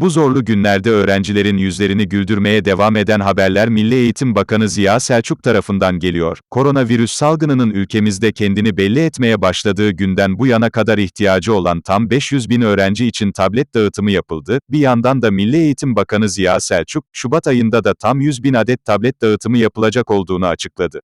Bu zorlu günlerde öğrencilerin yüzlerini güldürmeye devam eden haberler Milli Eğitim Bakanı Ziya Selçuk tarafından geliyor. Koronavirüs salgınının ülkemizde kendini belli etmeye başladığı günden bu yana kadar ihtiyacı olan tam 500 bin öğrenci için tablet dağıtımı yapıldı. Bir yandan da Milli Eğitim Bakanı Ziya Selçuk, Şubat ayında da tam 100 bin adet tablet dağıtımı yapılacak olduğunu açıkladı.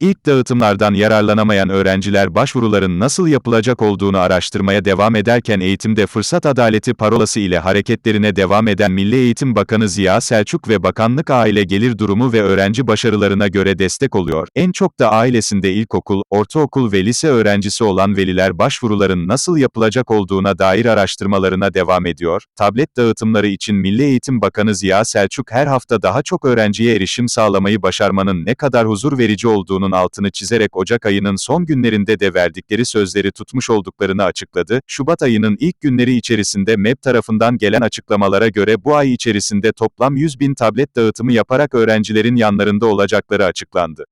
İlk dağıtımlardan yararlanamayan öğrenciler başvuruların nasıl yapılacak olduğunu araştırmaya devam ederken eğitimde fırsat adaleti parolası ile hareketlerine devam eden Milli Eğitim Bakanı Ziya Selçuk ve Bakanlık aile gelir durumu ve öğrenci başarılarına göre destek oluyor. En çok da ailesinde ilkokul, ortaokul ve lise öğrencisi olan veliler başvuruların nasıl yapılacak olduğuna dair araştırmalarına devam ediyor. Tablet dağıtımları için Milli Eğitim Bakanı Ziya Selçuk her hafta daha çok öğrenciye erişim sağlamayı başarmanın ne kadar huzur verici olduğunun altını çizerek Ocak ayının son günlerinde de verdikleri sözleri tutmuş olduklarını açıkladı. Şubat ayının ilk günleri içerisinde MEP tarafından gelen açıklamalara göre bu ay içerisinde toplam 100 bin tablet dağıtımı yaparak öğrencilerin yanlarında olacakları açıklandı.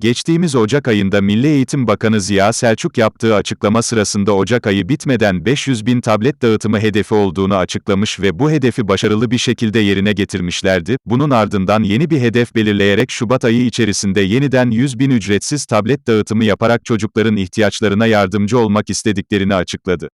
Geçtiğimiz Ocak ayında Milli Eğitim Bakanı Ziya Selçuk yaptığı açıklama sırasında Ocak ayı bitmeden 500 bin tablet dağıtımı hedefi olduğunu açıklamış ve bu hedefi başarılı bir şekilde yerine getirmişlerdi. Bunun ardından yeni bir hedef belirleyerek Şubat ayı içerisinde yeniden 100 bin ücretsiz tablet dağıtımı yaparak çocukların ihtiyaçlarına yardımcı olmak istediklerini açıkladı.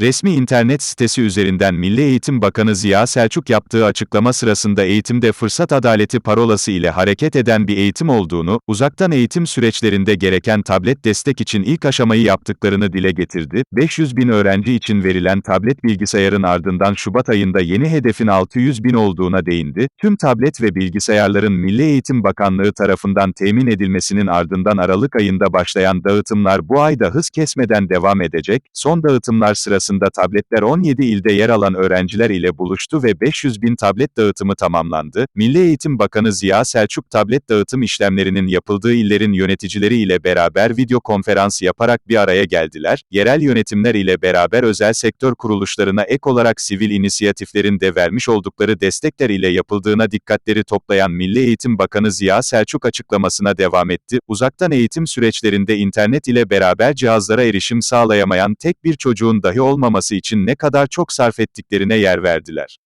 Resmi internet sitesi üzerinden Milli Eğitim Bakanı Ziya Selçuk yaptığı açıklama sırasında eğitimde fırsat adaleti parolası ile hareket eden bir eğitim olduğunu, uzaktan eğitim süreçlerinde gereken tablet destek için ilk aşamayı yaptıklarını dile getirdi. 500 bin öğrenci için verilen tablet bilgisayarın ardından Şubat ayında yeni hedefin 600 bin olduğuna değindi. Tüm tablet ve bilgisayarların Milli Eğitim Bakanlığı tarafından temin edilmesinin ardından Aralık ayında başlayan dağıtımlar bu ayda hız kesmeden devam edecek. Son dağıtımlar sırasında sırasında tabletler 17 ilde yer alan öğrenciler ile buluştu ve 500 bin tablet dağıtımı tamamlandı. Milli Eğitim Bakanı Ziya Selçuk tablet dağıtım işlemlerinin yapıldığı illerin yöneticileri ile beraber video konferans yaparak bir araya geldiler. Yerel yönetimler ile beraber özel sektör kuruluşlarına ek olarak sivil inisiyatiflerin de vermiş oldukları destekler ile yapıldığına dikkatleri toplayan Milli Eğitim Bakanı Ziya Selçuk açıklamasına devam etti. Uzaktan eğitim süreçlerinde internet ile beraber cihazlara erişim sağlayamayan tek bir çocuğun dahi olmaması için ne kadar çok sarf ettiklerine yer verdiler.